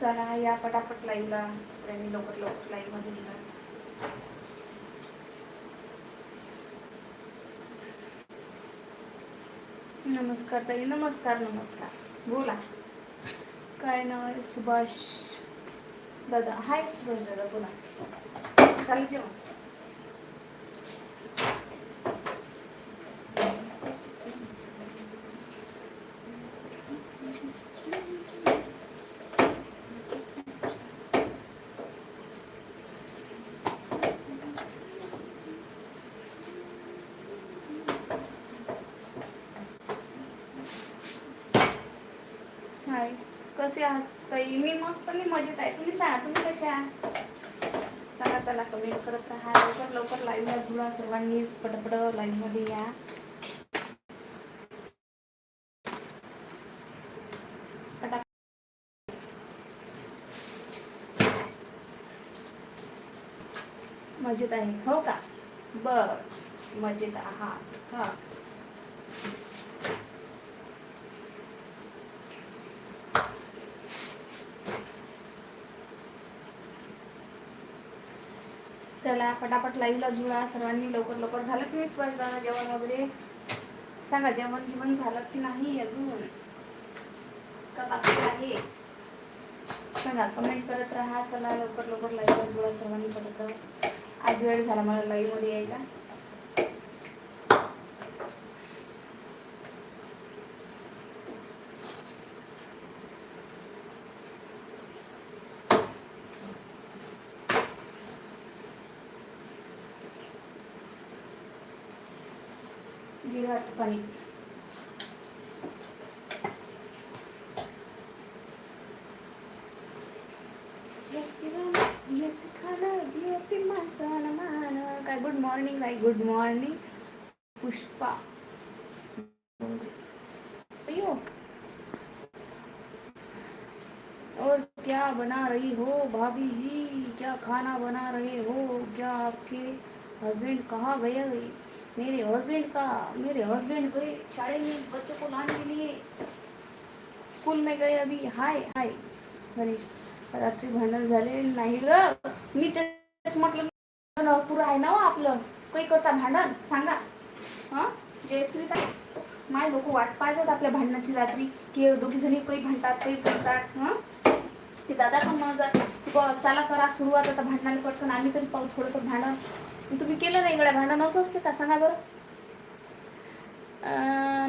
चला या पटापट लाईव्हला त्यांनी लवकर लवकर लाईव्हमध्ये येणार नमस्कार ताई नमस्कार नमस्कार. बोला. काय नाव आहे? सुभाष दादा. हाय सुभाष दादा बोला. चालेल जेवण हाय कसे आहात? ताई मी मस्त मी मजेत आहे. तुम्ही सांगा तुम्ही कसे आहात? चला चला कमेंट करत राहा. लवकर लवकर लाईव्हला जुळा सर्वांनीच पटपट लाईव्हमध्ये या. मजेत आहे. हो का? बर. मजेत आहात. हा. चला पटापट लाईव्हला जुळा सर्वांनी लवकर लवकर झालं की नाही सुभाष दादा जेवण वगैरे? सांगा जेवण गिवण झालं की नाही अजून? का बाकी आहे? सांगा कमेंट करत राहा चला लवकर लवकर लाईव्हला जुळा सर्वांनी पटकन आज वेळ झाला मला लाईव्हमध्ये यायचा यायला. पाणी काय गुड मॉर्निंग आई गुड मॉर्निंग पुष्पा. और क्या बना रही हो भाभी जी क्या खाना बना रहे हो? क्या आपके हस्बैंड कहाँ गए? मेरे हस्बैंड का मेरे हस्बैंड गए शाड़े में बच्चों को लाने के लिए। स्कूल में गए अभी। हाय हाय गणेश। रात्री भांडण झाले। नाही ग मी तेच म्हटलं पुरं आहे ना हो आपलं. काही करता भांडण? सांगा. हां? जयश्री ताई माय लोक वाट पाहतात आपल्या भांडणाची रात्री. की दोघी जणी काही भांडतात काही करतात. हां? ते दादा पण म्हणतात चला करा सुरुवात आता भांडणाला पटकन. आम्ही तरी पाहू थोडंसं भांडण. तुम्ही केलं नाही इकडे भांडण? असं असते का सांगा बरं.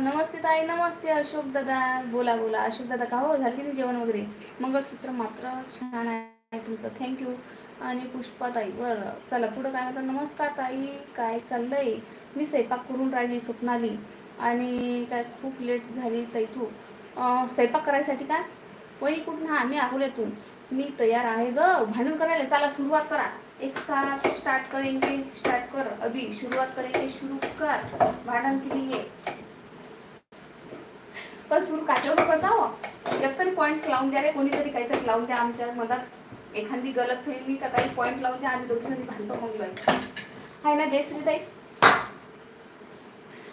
नमस्ते ताई नमस्ते अशोक दादा. बोला बोला. अशोक दादा का हो? झालं की नाही जेवण वगैरे? मंगळसूत्र मात्र छान आहे तुमचं. थँक्यू आणि पुष्पा ताई बरं. चला पुढं काय म्हणतात? नमस्कार ताई. काय चाललंय? मी स्वयंपाक करून राहिली स्वप्नाली. आणि काय खूप लेट झाली ताई तू. स्वयंपाक करायसाठी का? वही कुठून? हा मी अकोल्यातून मी तयार आहे ग. भांडण करायला चला सुरुवात करा. एक साथ स्टार्ट करेंगे स्टार्ट कर. अभी शुरुआत करेंगे शुरू कर. भांडण के लिए. पण सुरू काच्यावर करता हो एकतरी पॉईंट लावून द्या रे कोणीतरी काहीतरी लावून द्या आमच्या मधात एखादी गलत फेली का काही पॉईंट लावून द्या आम्ही दोघी जणी भांडतो मग आहे ना जय श्रीताई.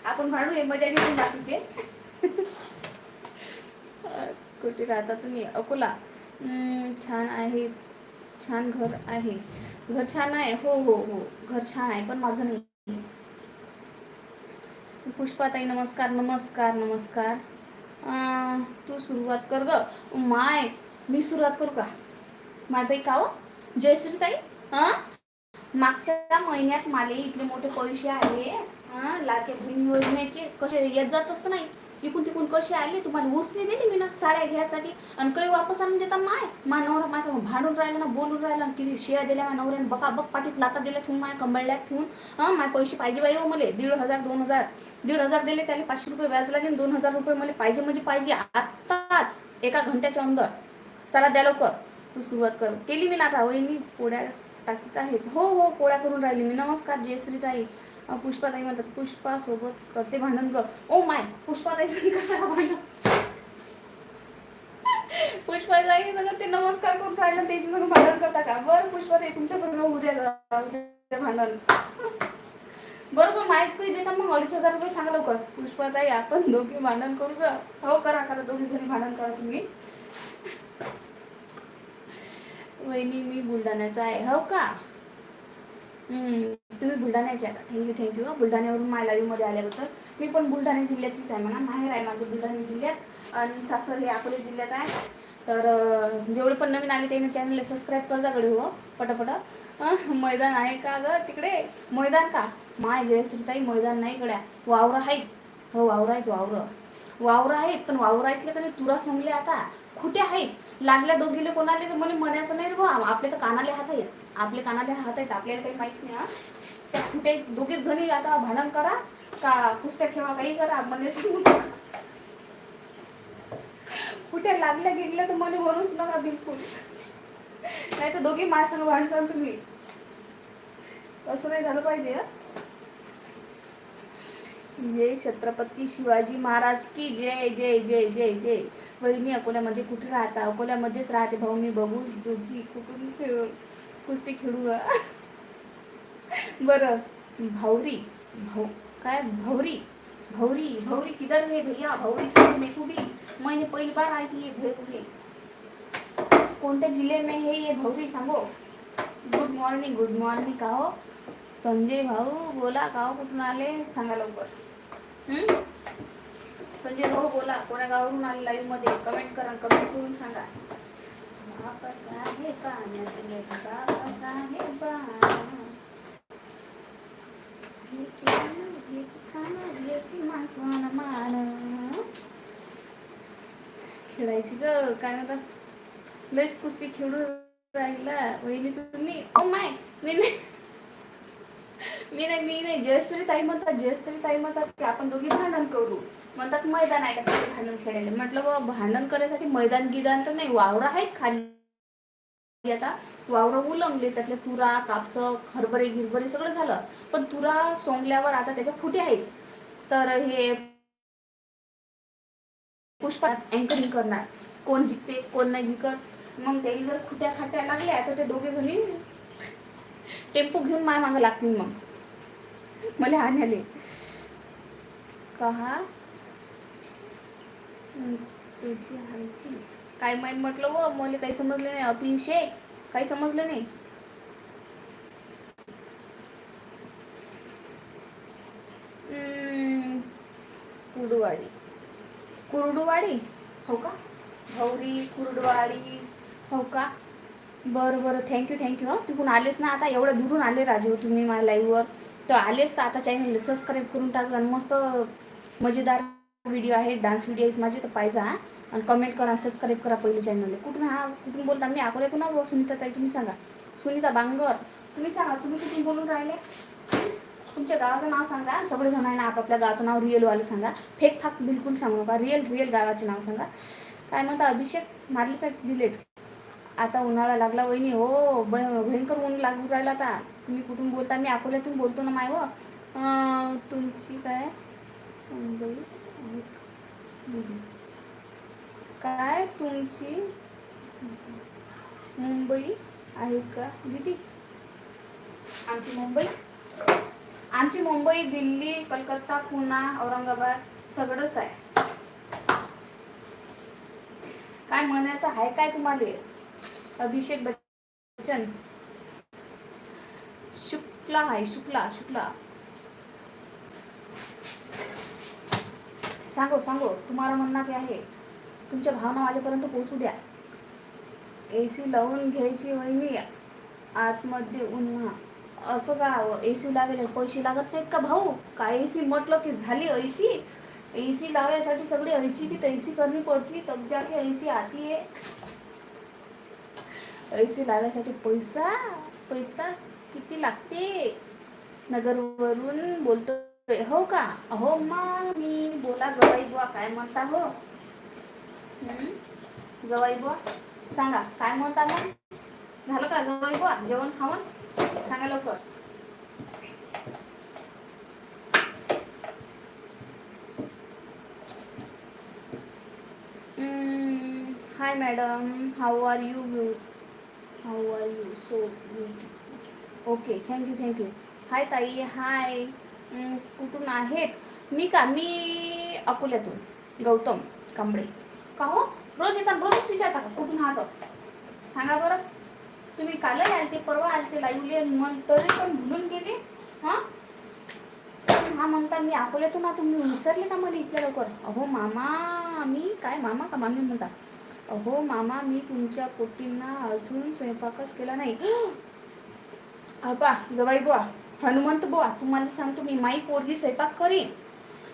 आपण भांडू हे मजा घेऊन बाकीचे. कुठे राहता तुम्ही? अकोला. छान आहे छान घर आहे. घर छान आहे. हो हो हो. घर छान आहे पण माझं नाही. पुष्पाताई नमस्कार नमस्कार नमस्कार. तू सुरुवात कर ग. माय मी सुरुवात करू का? माय बाई का हो? जयश्रीताई हां मागच्या महिन्यात माले इथले मोठे पैसे आले. हां लाडक्या बहिणी योजनेचे. कसे? येत जात असतं नाही. इकून तिकून कसे आले? तुम्हाला उसने दिली मी ना साड्या घ्यायसाठी. आणि काही वापस आणून देता माय. मा नवरा माझा भांडून राहिला ना बोलून राहिला किती शिया दिल्या माझ्या नवऱ्याने. बका बक पाठीत लाता दिल्या ठेवून माय कंबळल्यात ठेवून. हां माय पैसे पाहिजे बाई हो मले. दीड हजार दोन हजार. दीड हजार दिले त्याला पाचशे रुपये व्याज लागेल दोन हजार रुपये मला पाहिजे म्हणजे पाहिजे. आत्ताच एका घंट्याच्या अंदर. चला द्या लवकर. तू सुरुवात कर. केली मी ना आता वहिनी पोळ्या टाकत आहेत. हो हो पोळ्या करून राहिली मी. नमस्कार जयश्री ताई पुष्पाताई म्हणतात पुष्पा सोबत करते भांडण ग. ओ माय पुष्पाताई भांडण? पुष्पाताई संग ते नमस्कार करून राहिलं त्याची संग भांडण करता का? बरं पुष्पाताई तुमच्या संग उद्या भांडण. बरोबर माहीत काही देता मग अडीच हजार रुपये सांगा लवकर. पुष्पाताई आपण दोघे भांडण करू का? हो करा करा दोघी जणी भांडण करा तुम्ही. वहिनी मी बुलढाण्याचा आहे. हो का? तुम्ही बुलढाण्याचे आहे थँक्यू थँक्यू बुलढाण्यावरून माय लाईव्हमध्ये आल्याबद्दल मी पण बुलढाणा जिल्ह्यातलीच आहे म्हणा. माहेर आहे माझं बुलढाणा जिल्ह्यात. आणि सासर हे अकोले जिल्ह्यात आहे. तर जेवढे पण नवीन आले त्यांनी चॅनलला सबस्क्राईब कर जाकडे हो. पटापट. मैदान आहे का ग तिकडे? मैदान का? माय जयश्रीताई मैदान नाही गड्या. वावरं आहेत. हो वावरं आहेत वावरं. वावरं आहेत पण वावरातले का नाही? तुरा सोंगले आता. खुटे आहेत. लागल्या दोघीले कोणाले तर मला म्हणायचं नाही रे बा आपले तर कानाले हात आहेत. आपले कानाले हात आहेत आपल्याला काही माहीत नाही हा. त्या कुठे दोघे जणी आता भांडण करा का कुस्त्या खेळा काही करा मला सांगू कुठे लागल्या गेल्या तर मला वरूच नका बिलकुल. नाही तर दोघी माझ्या संग भांडसान तुम्ही. असं नाही झालं पाहिजे जय छत्रपती शिवाजी महाराज की जय जय जय जय जय. वहिनी अकोल्यामध्ये कुठे राहता? अकोल्यामध्येच राहते भाऊ मी बघू दोघी कुठून खेळून कुस्ती खेळू बर बरं भावरी भाऊ काय? भावरी भौरी भौरी किधर है भैया? भौरी समझ मैंने पहिली बार आई थी ये भौरी कोणत्या जिल्हे में हे ये भौरी सांगो? गुड मॉर्निंग गुड मॉर्निंग का हो संजय भाऊ बोला का हो कुठून आले? सांगा लवकर. संजय भाऊ बोला कोणा गावावरून आले लाईव्हमध्ये? कमेंट करा कमेंट करून सांगा. खेळायची ग काय म्हणतात? लयच कुस्ती खेळून राहिला. वहिनी तुम्ही? ओ माय मी नाही. मी नाही मी नाही. जयश्री ताई म्हणतात जयश्री ताई म्हणतात की आपण दोघी भांडण करू. म्हणतात मैदान आहे का? भांडण खेळायला म्हटलं भांडण करायसाठी मैदान गिदान तर नाही. वावरं आहेत खाली. आता वावरं उलंगले त्यातले तुरा कापस हरभरे गिरभरे सगळं झालं. पण तुरा सोंगल्यावर आता त्याच्या फुटे आहेत. तर हे पुष्पात अँकरिंग करणार. कोण जिंकते कोण नाही जिंकत. मग त्याही जर खुट्या खाट्या लागल्या तर ते दोघे जणी टेम्पो घेऊन माय मागं लागतील मग. मला आणाले कहा? तुझी हायची काय माहीत म्हटलं व मला काही समजलं नाही. शेख काही समजलं नाही. हम्म, कुर्डुवाडी. कुर्डुवाडी? हो का? भौरी कुर्डुवाडी. हो का? बरं बरं. थँक्यू थँक्यू हं तिकडून आलेच ना आता? एवढ्या दुरून आले राजू तुम्ही माझ्या लाईव्हवर तर आलेच तर आता चॅनलला सबस्क्राईब करून टाका आणि मस्त मजेदार व्हिडिओ आहेत डान्स व्हिडिओ आहेत माझे तर पाहिजे हा आणि कमेंट करा सबस्क्राईब करा पहिले चॅनलला कुठून हा कुठून बोलता? मी अकोल्यातून ना बुवा, सुनीता ताई तुम्ही सांगा. सुनीता बांगर तुम्ही सांगा तुम्ही कुठून बोलून राहिले? तुमच्या गावाचं नाव सांगा सगळेजण आहे ना आपापल्या गावाचं नाव रिअलवालं सांगा. फेक फाक बिलकुल सांगू नका रिअल रिअल गावाचे नाव सांगा. काय म्हणता अभिषेक? मारली काय डिलेट आता उन्हाळा लागला वहिनी. हो भयंकर ऊन लागू राहिला आता. तुम्ही कुठून बोलता? मी अकोल्यातून बोलतो ना माय व. तुमची काय? काय तुमची मुंबई आहे का दीदी? आमची मुंबई? आमची मुंबई दिल्ली कलकत्ता पुणे औरंगाबाद सगळंच आहे. काय म्हणायचं आहे काय तुम्हाला? अभिषेक बच्चन. शुक्ला आहे शुक्ला शुक्ला. सांगो सांगो तुम्हाला म्हणणं काय आहे. तुमच्या भावना माझ्यापर्यंत पोहोचू द्या. ए सी लावून घ्यायची वहिनी आतमध्ये उन्हा असं का हो? ए सी लावेल पैसे लागत नाहीत का भाऊ? काय ए सी म्हटलं की झाली ए सी ए सी लावायसाठी सगळी ऐसी की तैसी करणी पडती. तब जाके ए सी आती आहे. ए सी लावायसाठी पैसा पैसा किती लागते? नगरवरून बोलतो हो का हो मग मी बोला जवाई बुवा काय म्हणता हो हं? जवाई बुवा सांगा काय म्हणता मग झालं का जवळ बुवा जेवण खावण सांगा लवकर hi madam how are you beau how are you so beauty okay thank you thank you hi ताई हाय हम्म, कुठून आहेत? मी का? मी अकोल्यातून गौतम कांबळे. का हो? रोज येतात रोजच विचारता का कुठून आहात? सांगा बरं. तुम्ही कालही आलते परवा आलते लाईव्हले मग तरी पण भुलून गेले? हां? हा म्हणता मी अकोल्यातून ना तुम्ही विसरले का मला इथल्या लवकर? अहो मामा मी काय मामा का मामी म्हणता? अहो मामा मी तुमच्या पोटींना अजून स्वयंपाकच केला नाही. अबा जवाई बुवा. हनुमंत बुवा तुम्हाला सांगतो मी माई पोरगी स्वयंपाक करीन.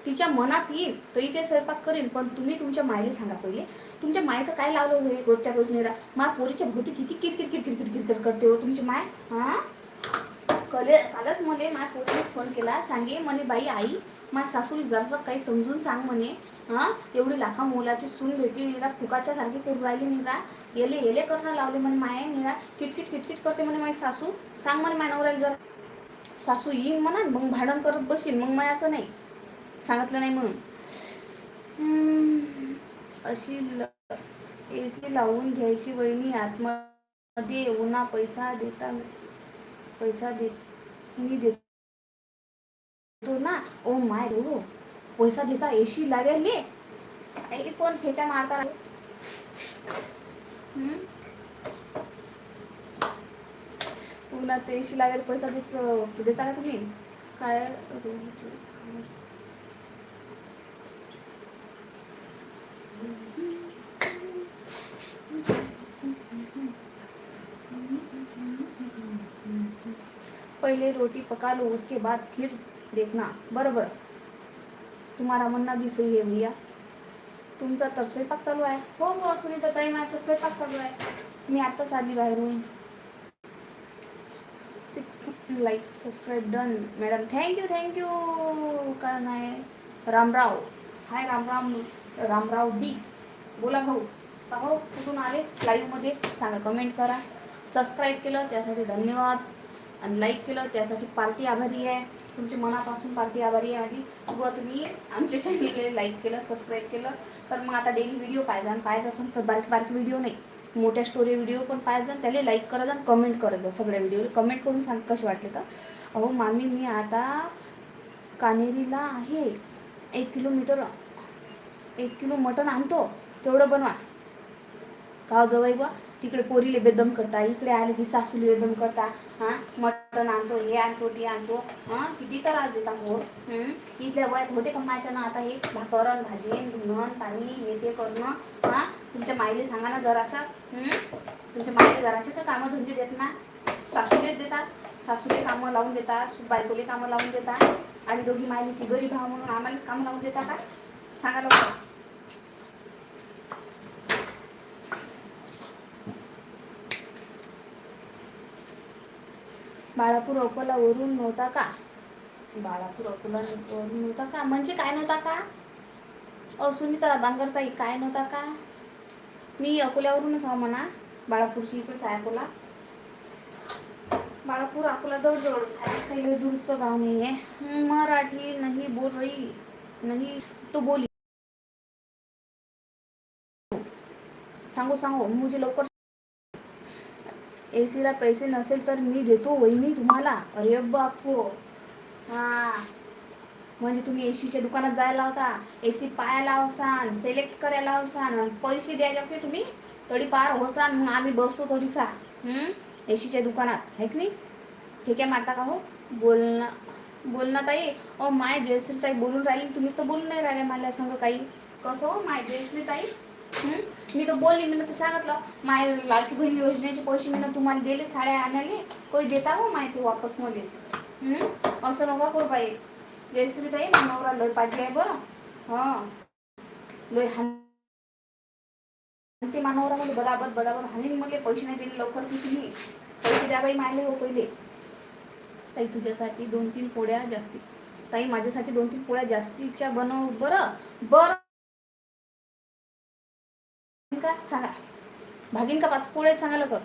तिच्या मनात येईल तरी ते स्वयंपाक करीन पण तुम्ही तुमच्या मायला सांगा पहिले. तुमच्या मायचं काय लावलं होईल रोजच्या रोज नेला? मा पोरीच्या भोवती किती किरकिर किरकिर किरकिर किरकिर करते हो तुमची माय? हां? कले कालच मले माझ्या पोरीने फोन केला सांगे म्हणे बाई आई माझ्या सासूला जरासं काही समजून सांग म्हणे. हां? एवढी लाखा मोलाची सून भेटली निरा फुकाच्या सारखी करून राहिली निरा येले येले करणं लावले म्हणे माया निरा किटकिट किटकिट करते म्हणे माझी सासू. सांग म्हणे माय नवऱ्याला जर. सासू येईन म्हणा मग भांडण करत बसीन मग मायाचं नाही. सांगितलं नाही म्हणून. अशी ए सी लावून घ्यायची वहिनी आतमध्ये उन्हा पैसा देता पैसा देत मी देतो ना. ओ माय रो पैसा देता एशी लावेल. ये कोण फेट्या मारता? हम्म? पुन्हा ते एशी लावेल पैसा देत देता का तुम्ही? काय? पहले रोटी पका लो उसके बाद फिर देखना. बरोबर. तुम्हाला म्हणणं भी सही आहे भैया. तुमचा तर स्वयंपाक चालू आहे. हो हो सुनीता ताई माझा स्वयंपाक चालू आहे. मी आत्ताच आली बाहेरून. Like subscribe done madam thank you thank you का नाही रामराव हाय रामराम रामराव डी बोला भाऊ भाऊ कुठून आले? लाईव्हमध्ये सांगा कमेंट करा. सबस्क्राईब केलं त्यासाठी धन्यवाद. आणि लाईक केलं त्यासाठी पार्टी आभारी आहे. तुमच्या मनापासून पार्टी आभारी आहे. आणि व तुम्ही आमच्या चॅनलला लाईक केलं सबस्क्राईब केलं. तर मग आता डेली व्हिडिओ पाहिजे आणि पाहायचं असेल तर बारीक बारीक व्हिडिओ नाही. मोठ्या स्टोरी व्हिडिओ पण पाहिजे आणि त्याला लाईक करा आणि कमेंट करायचं सगळ्या व्हिडिओला कमेंट करून सांग कसे वाटले तर. अहो मामी मी आता कानेरीला आहे. एक किलोमीटर एक किलो मटण आणतो. तेवढं बनवा. का जवळ बा तिकडे पोरीले बेदम करता इकडे आले की सासूले बेदम करता हां? मटण आणतो हे आणतो ते आणतो हां? किती त्रास देता हो इथल्या वयात होते का माझ्या ना आता हे भाकरण भाजी धुणं पाणी हे ते करणं हां? तुमच्या माईले सांगा ना जरासा तुमच्या माईले जरासे तर कामं धंदे देत ना? सासूलेच देतात सासूले कामं लावून देतात बायकोले कामं लावून देतात आणि दोघी माईले ती गरीब भाव म्हणून आम्हालाच कामं लावून देता का? सांगा लवकर. बाळापूर अकोला वरून नव्हता का? बाळापूर अकोला वरून नव्हता का? म्हणजे काय नव्हता का? अ सुनीता बांगरताई काय नव्हता का? मी अकोल्यावरूनच आहो म्हणा बाळापूरची इकडेच आहे अकोला. बाळापूर अकोला जवळजवळच आहे. काही दूरचं गाव नाही आहे मराठी नाही बोल रही नाही तो बोली. सांगू सांगू मुझे लवकर ए सीला पैसे नसेल तर मी देतो वहिनी तुम्हाला. अरे बापू. हां. म्हणजे तुम्ही ए सीच्या दुकानात जायला होता. ए सी पाहायला होसान सिलेक्ट करायला होसान पैसे द्यायला की तुम्ही थोडी पार होसान मग आम्ही बसतो थोडीसा. ए सीच्या दुकानात. है की नाही? आहे मारता का हो बोलणं बोलणं ताई. ओ माय जयश्री ताई बोलून राहिली. तुम्हीच तर बोलून नाही राहिले मला संग काही. कसं हो माय जयश्री ताई? मी तर बोलली मी तर सांगितलं माय लाडकी बहीण योजनेचे पैसे मी तुम्हाला दिले साड्या आणाले कोई देता हो माहिती वापसमध्ये असं नका करू पाहिजे जयश्री ताई नवरा लय पाहिजे आहे बरं. हां. लय हान ते मानवरा मध्ये बराबर बराबर हानी म्हणले पैसे नाही दिले लवकर की तुम्ही. पैसे द्या बाई मायले हो पहिले. ताई तुझ्यासाठी दोन तीन पोळ्या जास्ती ताई माझ्यासाठी दोन तीन पोळ्या जास्तीच्या बनव बरं. बरं. का? सांगा. भागीन का पाच? पोळे सांगा लवकर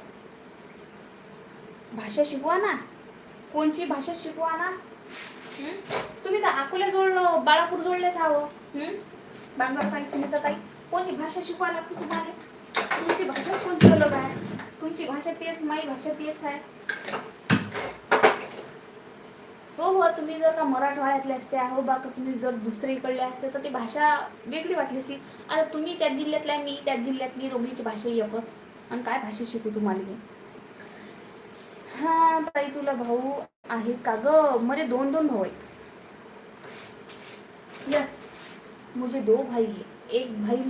भाषा शिकवा ना. कोणची भाषा शिकवा ना? तुम्ही तर अकोला जोडलं बाळापूर जोडलेच हवं बांगर ताई सुनीता ताई कोणची भाषा शिकवा लागते तुम्हाला तुमची भाषाच कोणती अलग आहे? तुमची भाषा तेच माई भाषा तेच आहे. हो हो तुम्ही जर का मराठवाड्यातले असते हो बा का तुम्ही जर दुसरीकडले असते तर ती भाषा वेगळी वाटली असती. आता तुम्ही त्याच जिल्ह्यातल्या आहे, मी त्याच जिल्ह्यातली दोघीची भाषा एकच. आणि काय भाषा शिकू तुम्हाला मी? हा ताई तुला भाऊ आहे का ग? मरे दोन दोन भाऊ आहेत. यस मुझे दो भाई आहे. एक भाई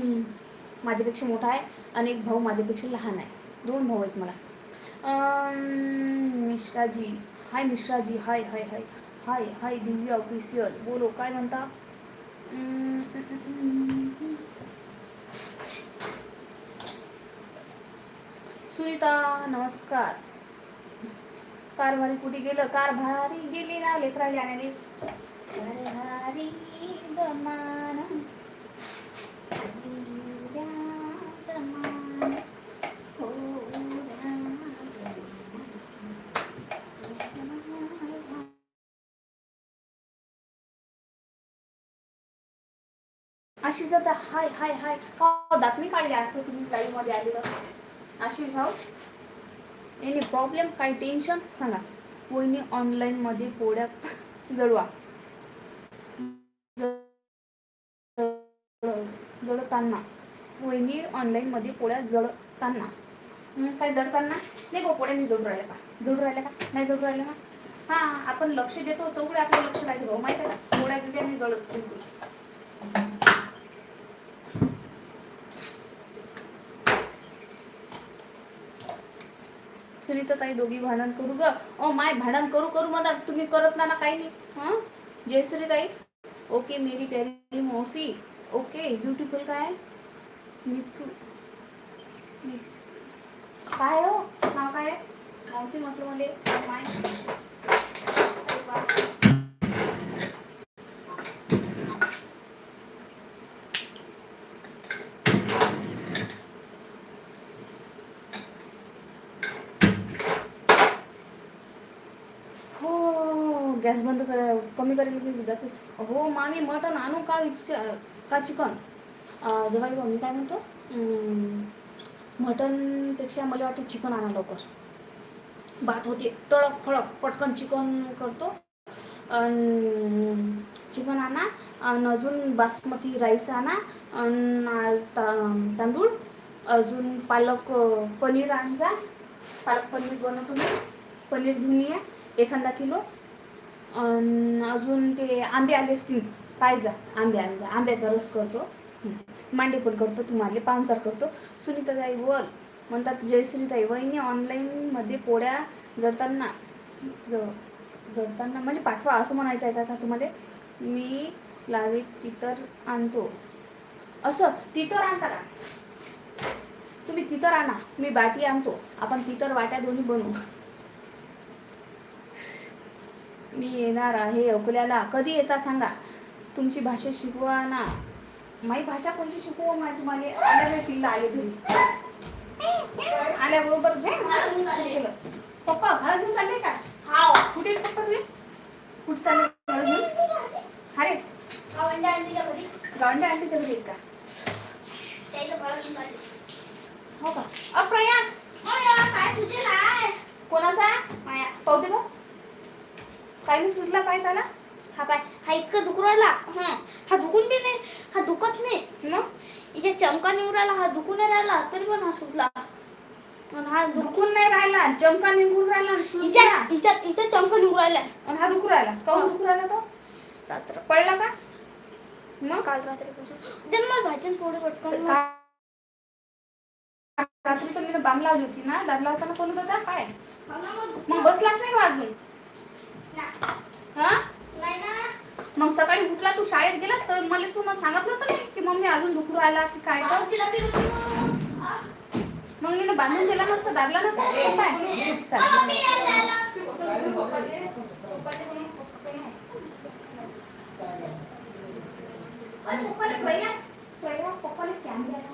माझ्यापेक्षा मोठा आहे आणि एक भाऊ माझ्यापेक्षा लहान आहे. दोन भाऊ आहेत मला. Mishraji hi Mishraji hi hi hi. Hi hi Divya official बोलो काय म्हणता? सुनीता नमस्कार. कारभारी कुठे गेलं? कारभारी गेली ना लेकराले आणायले कारभारी दमान उद्या दमान, हो उद्या दमान. अशी जाता हाय हाय हाय. हो, का दातमी काढली असं तुम्ही लाईव्हमध्ये आलेलं. अशी भाऊ एनी प्रॉब्लेम काय टेन्शन सांगा. कोणी ऑनलाईनमध्ये पोळ्या जळवा. जळताना. वहिनी ऑनलाईनमध्ये पोळ्या जळताना. काय जळताना? नाही गो पोळ्या मी जळू राहिल्या का? जळू राहिल्या का? नाही जळू राहिल्या ना? हा आपण लक्ष देतो चौकडे आपलं लक्ष राहते भाऊ माहिती आहे का? पोळ्या बिड्या नाही जळत. सुनीता ताई दोघी भांडण करू ग. ओ माय भांडण करू करू म्हणा. तुम्ही करत ना ना काही नाही. हां? जयश्री ताई? ओके मेरी प्यारी मौसी. ओके ब्युटिफुल काय? मिठू. काय हो? नाव काय मौसी म्हटलं मला. माय अरे वा. हो गॅस बंद करा कमी करेल की जातेस हो मामी मटण आणू का विचार का चिकन? भाऊ मी काय म्हणतो? मटनपेक्षा मला वाटतं चिकन आणा लवकर. भात होते तळक फळक पटकन चिकन करतो. चिकन आणा आणि अजून बासमती राईस आणा तांदूळ अजून पालक पनीर आणजा. पालक पनीर बनवतो मी. पनीर घेऊन या एखादा किलो. अजून ते आंबे आले असतील पायजा आंबे आणजा आंब्याचा रस करतो. मांडे पण करतो तुम्हाला पाहुणचार करतो. सुनीताताई बोल म्हणतात जयश्रीताई वहिनी ऑनलाईनमध्ये पोळ्या जडताना ज म्हणजे पाठवा असं म्हणायचं आहे का तुम्हाला? मी लावीत तितर आणतो. असं तितर आणता का तुम्ही तितर आणा मी बाटी आणतो. आपण तितर वाट्या दोन्ही बनवू. मी येणार आहे अकोल्याला. कधी येता सांगा? तुमची भाषा शिकवा ना. माई भाषा कोणची शिकवू माय तुम्हाला? आल्यावर तिला आले घरी. आल्याबरोबर केलं. पप्पा घरात घेऊन चालले का? कुठे पप्पा तुम्ही? कुठे चालले अरे गावंडे आंटीच्या घरी. का? हो का? अप्रयास. कोणाचा? पावते बा काही नाही सुचला पाय त्याला हा पाय. हा इतकं दुखू राहिला. हं. हा दुखून बी नाही. हा दुखत नाही. मग? चमका निघून राहिला. हा दुखून नाही राहिला. तरी पण हा पण हा दुखून नाही राहिला. चमका निघून राहिला आणि सुजला. चमका निघून राहिला आणि हा दुखू राहिला. काऊन. दुखू राहिला तो? रात्र. पडला का? मग? काल रात्रीपासून. उद्या मला भाजी पोळी पटकन रात्री तर मी बांग लावली होती ना. दाद लावताना कोण होता. काय मग बसलाच नाही का अजून? हा? मग सकाळी उठला तू शाळेत गेला तर मला तू सांगितलं होतं नाही की मम्मी अजून दुखू राहिला की काय मग. मी बांधून दिला नसतं दाबला नसतं? काय कॅमेरा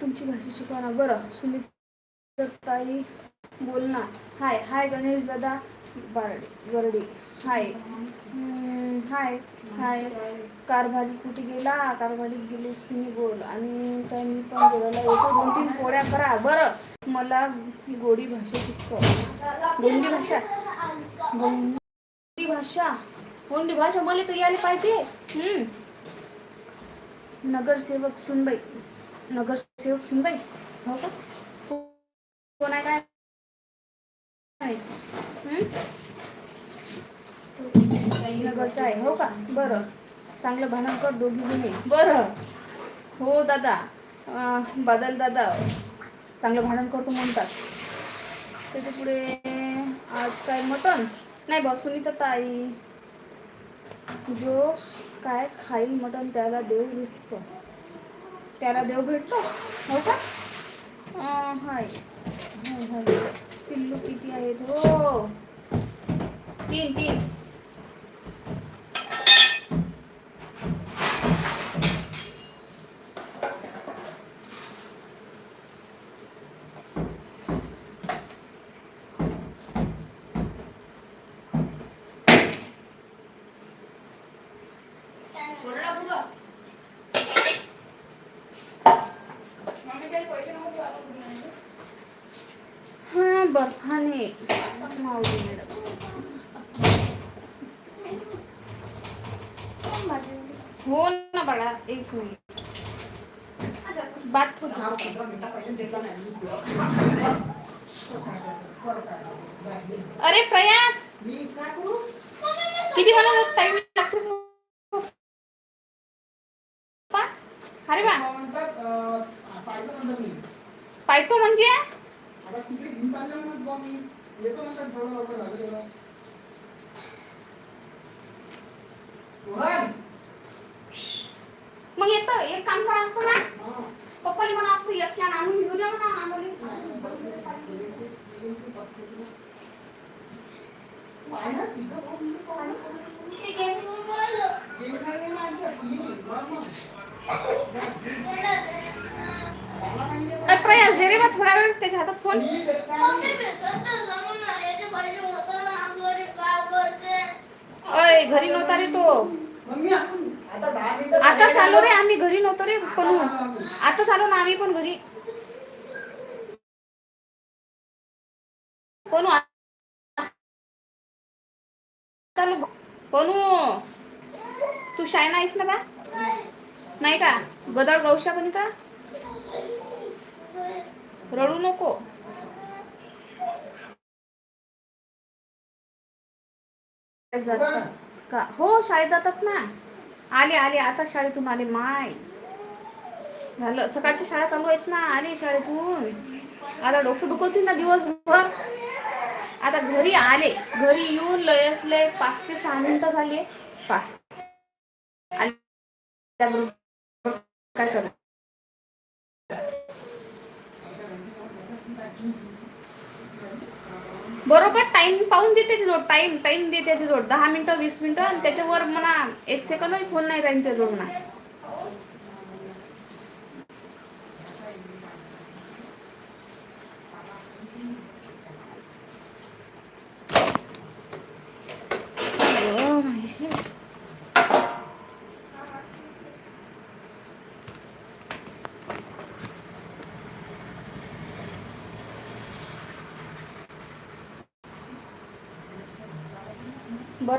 तुमची भाषा शिकवा ना. बरं सुमित ताई बोल ना हाय हाय गणेश दादा बारडे बरडे हाय हाय हाय कारभारी कुठे गेला? कारभारी गेले सुनी बोल. आणि काय मी पण बोलायला येतो. दोन तीन पोळ्या करा. बरं मला गोडी भाषा शिकव. गोंडी भाषा. गोंडी भाषा. गोंडी भाषा मला तर यायला पाहिजे. नगरसेवक सुनबाई. नगरसेवक सुनबाई हो का? कोण आहे काय? नगरचा आहे हो का? बरं. चांगलं भांडण कर दोघी जुने बरं. हो दादा. बादल दादा. चांगलं भांडण करतो म्हणतात. त्याच्या पुढे आज काय मटण? नाही बा सुनीता ताई. जो काय खाईल मटण त्याला देव विकतो त्याला देव भेटतो हो का अं, हाय हाय हाय पिल्लू किती आहेत हो तीन तीन हा बर्फाने माऊली मॅडम कोण भाजी हो ना बाळा एक मिनिट बात होती अरे प्रयास! किती मला टाइम लागतो? अरे बा पायतो म्हणजे? मग येतं एक काम करा असतं ना. पप्पाला म्हणा असतं एक कॅन आणून घेऊ द्या म्हणा प्रयास दे रे थोडा वेळ त्याच्या हातात फोन. मम्मी अय घरी नव्हता रे तो. आताच आलो रे आम्ही घरी नव्हतो रे पण आताच आलो ना आम्ही पण घरी. कोण चालू. कोणू तू शाळेत नाहीस ना का नाही का? गदळ गौशा पण का रडू नको. का? हो शाळेत जातात ना. आले आले. आता शाळेतून आले. माय. झालं. सकाळची शाळा चालू आहेत ना. आले शाळेतून. आता डोकं दुखवतील ना दिवसभर. आता घरी आले. घरी येऊन लय असले पाच ते सहा मिनिटं झाली. पा काय चालू बरोबर टाइम पाहून दे त्याची जोड टाइम टाइम दे त्याची जोड. दहा मिनिटं वीस मिनिटं आणि त्याच्यावर म्हणा एक सेकंदही फोन नाही राहील त्या जोड म्हणा.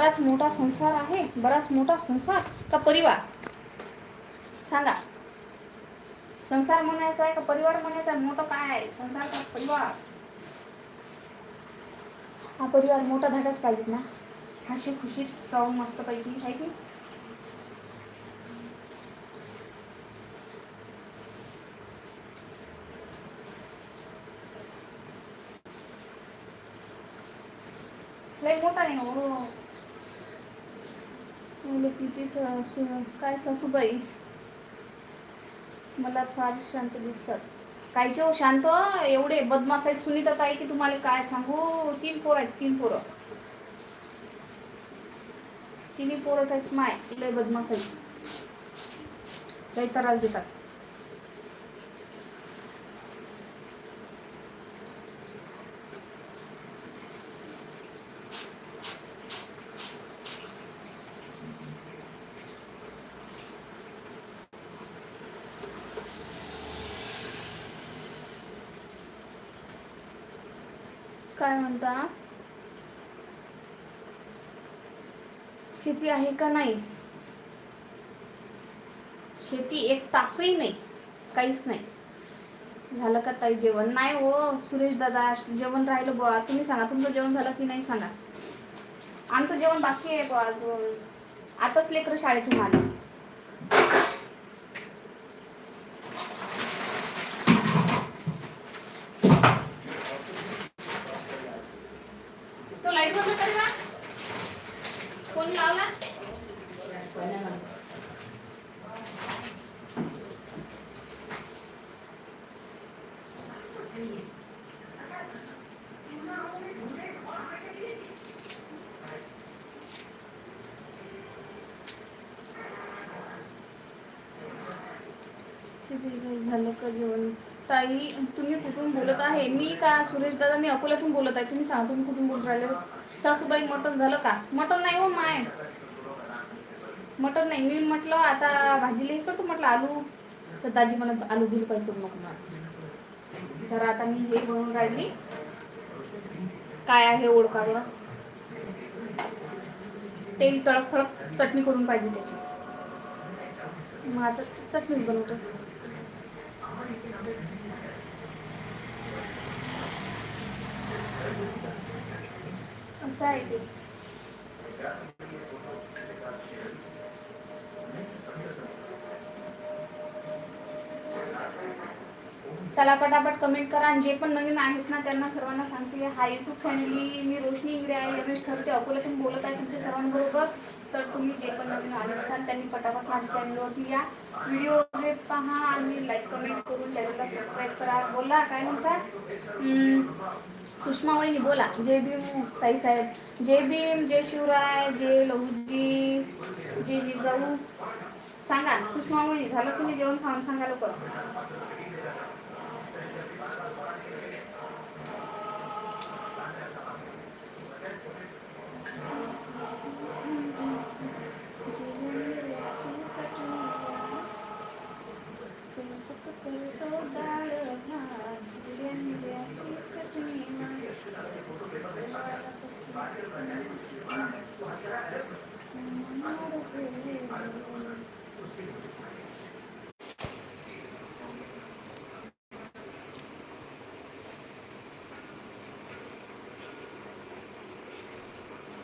बराच मोठा संसार आहे बराच मोठा संसार का परिवार? सांगा. संसार म्हणायचा आहे का परिवार म्हणायचा? मोठा काय आहे? संसार का परिवार? हा परिवार मोठा धाडाच पाहिजे ना. हशी खुशीत राहून मस्त पाहिजे आहे की? लय मोठा नाही ना मुलं होती स काय सासूबाई? मला फार शांत दिसतात. कायचे हो शांत? एवढे बदमाश आहेत सुनीता ताई की तुम्हाला काय सांगू? तीन पोरं आहेत तीन पोरं. तिन्ही पोरंच आहेत माय लय बदमाश आहेत. लय त्रास देतात काय म्हणता शेती आहे का नाही? शेती एक तासही नाही काहीच नाही. झालं का ताई जेवण? नाही हो सुरेश दादा जेवण राहिलं बुवा. तुम्ही सांगा तुमचं जेवण झालं की नाही सांगा? आमचं जेवण बाकी आहे बुवा अजून. आताच लेकरं शाळेतून आले तो लाइट बंद कर ना कोणी लावला शेती काय जेवण ताई तुम्ही कुठून बोलत आहे? मी का सुरेश दादा मी अकोल्यातून बोलत आहे. तुम्ही सांगा तुम्ही कुठून बोलत राहिले? सासूबाई मटण झालं का? मटण नाही हो माय. मटण नाही. मी म्हटलं आता भाजीला हे करतो म्हटलं आलू. तर दाजी म्हणत आलू दिल काही करू नको तर आता मी हे बनवून राहिली. काय आहे ओळखा बरं तेल तडक फडक चटणी करून पाहिजे त्याची. मग आता चटणीच बनवतो. असं आहे ते. चला पटापट कमेंट करा. आणि जे पण नवीन आहेत ना त्यांना सर्वांना सांगते हा युट्यूब फॅमिली मी रोशनी इंगडे आहे रमेश ठरते अकोल्यातून बोलत आहे तुमच्या सर्वांबरोबर. तर तुम्ही जे पण नवीन आले असाल त्यांनी पटापट माझ्या चॅनलवरती या. व्हिडिओ वगैरे पहा आणि लाईक कमेंट करून चॅनलला सबस्क्राईब करा. बोला काय म्हणता? सुषमा वहिनी बोला. जय भीम ताई साहेब. जय भीम जय शिवराय जय लहूजी जय जिजाऊ. सांगा सुषमा वहिनी झालं तुम्ही जेवण खाऊन? सांगा लवकर. Thank you.